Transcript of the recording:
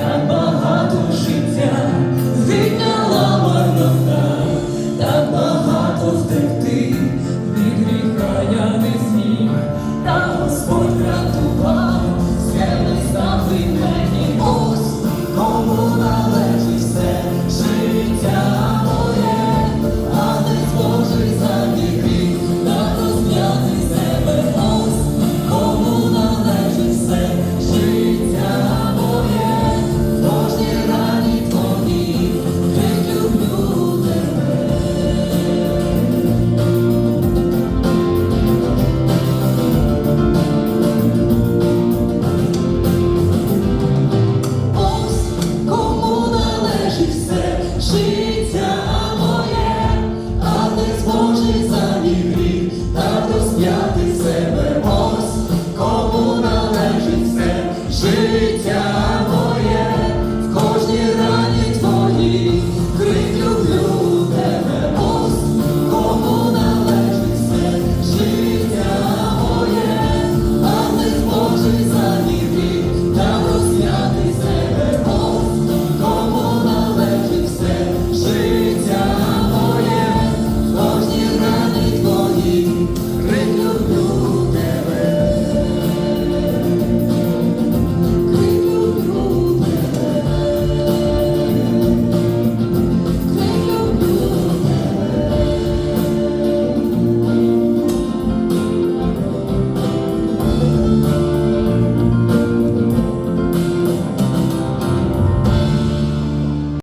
так багато життя звільняла марнота, так багато втекти, від я не зміг, та Господь врятував, схеми став і мені. Кому належить все життя.